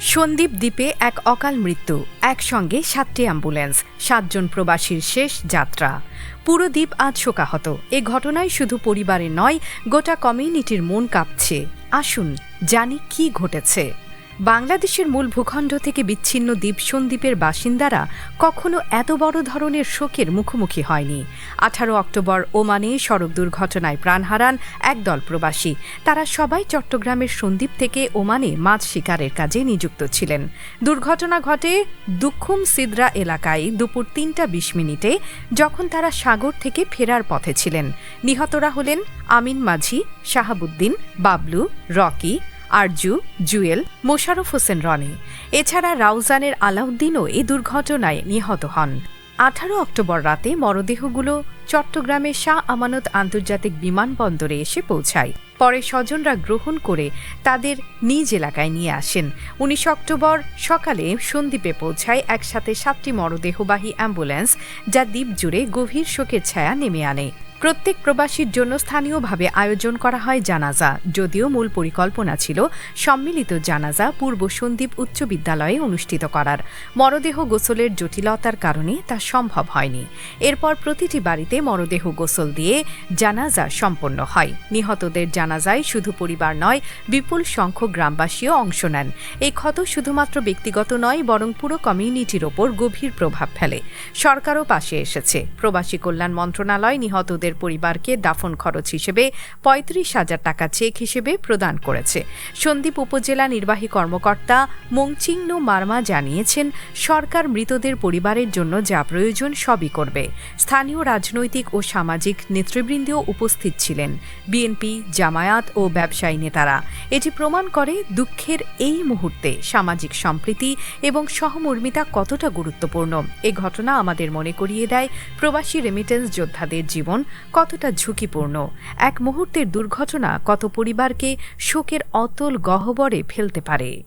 সন্দ্বীপ দ্বীপে এক অকাল মৃত্যু, একসঙ্গে সাতটি অ্যাম্বুলেন্স, সাতজন প্রবাসীর শেষ যাত্রা। পুরো দ্বীপ আজ শোকাহত। এ ঘটনায় শুধু পরিবারে নয়, গোটা কমিউনিটির মন কাঁপছে। আসুন জানি কি ঘটেছে। বাংলাদেশের মূল ভূখণ্ড থেকে বিচ্ছিন্ন দ্বীপ সন্দ্বীপের বাসিন্দারা কখনো এত বড় ধরনের শোকের মুখোমুখি হয়নি। আঠারো অক্টোবর ওমানে সড়ক দুর্ঘটনায় প্রাণ হারান একদল প্রবাসী তারা সবাই চট্টগ্রামের সন্দ্বীপ থেকে ওমানে মাছ শিকারের কাজে নিযুক্ত ছিলেন। দুর্ঘটনা ঘটে দুক্ষুম সিদ্রা এলাকায় দুপুর তিনটা বিশ মিনিটে, যখন তারা সাগর থেকে ফেরার পথে ছিলেন। নিহতরা হলেন আমিন মাঝি, শাহাবুদ্দিন, বাবলু, রকি আরজু, জুয়েল মোশারফ হোসেন রনি। এছাড়া রাউজানের আলাউদ্দিনও এই দুর্ঘটনায় নিহত হন। আঠারো অক্টোবর রাতে মরদেহগুলো চট্টগ্রামের শাহ আমানত আন্তর্জাতিক বিমানবন্দরে এসে পৌঁছায়। পরে স্বজনরা গ্রহণ করে তাদের নিজ এলাকায় নিয়ে আসেন। উনিশ অক্টোবর সকালে সন্দ্বীপে পৌঁছায় একসাথে সাতটি মরদেহবাহী অ্যাম্বুলেন্স যা দ্বীপ জুড়ে গভীর শোকের ছায়া নেমে আনে। প্রত্যেক প্রবাসীর জন্য স্থানীয়ভাবে আয়োজন করা হয় জানাজা, যদিও মূল পরিকল্পনা ছিল সম্মিলিত জানাজা পূর্ব সন্দ্বীপ উচ্চ বিদ্যালয়ে অনুষ্ঠিত করার। মরদেহ গোসলের জটিলতার কারণে তা সম্ভব হয়নি। এরপর প্রতিটি বাড়িতে মরদেহ গোসল দিয়ে জানাজা সম্পন্ন হয়। নিহতদের জানাজায় শুধু পরিবার নয়, বিপুল সংখ্যক গ্রামবাসীও অংশ নেন। এই ক্ষত শুধুমাত্র ব্যক্তিগত নয়, বরং পুরো কমিউনিটির ওপর গভীর প্রভাব ফেলে। সরকারও পাশে এসেছে। প্রবাসী কল্যাণ মন্ত্রণালয় নিহতদের পরিবারকে দাফন খরচ হিসেবে পঁয়ত্রিশ হাজার টাকা চেক হিসেবে প্রদান করেছে। সন্দ্বীপ উপজেলা নির্বাহী কর্মকর্তা মংচিংনো মার্মা জানিয়েছেন, সরকার মৃতদের পরিবারের জন্য যা প্রয়োজন সবই করবে। স্থানীয় রাজনৈতিক ও সামাজিক নেতৃবৃন্দও উপস্থিত ছিলেন। বিএনপি, জামায়াত ও ব্যবসায়ী নেতারা এটি প্রমাণ করে দুঃখের এই মুহূর্তে সামাজিক সম্প্রীতি এবং সহমর্মিতা কতটা গুরুত্বপূর্ণ। এ ঘটনা আমাদের মনে করিয়ে দেয় প্রবাসী রেমিটেন্স যোদ্ধাদের জীবন কতটা ঝুঁকিপূর্ণ। এক মুহূর্তের দুর্ঘটনা কত পরিবারকে শোকের অতল গহ্বরে ফেলতে পারে।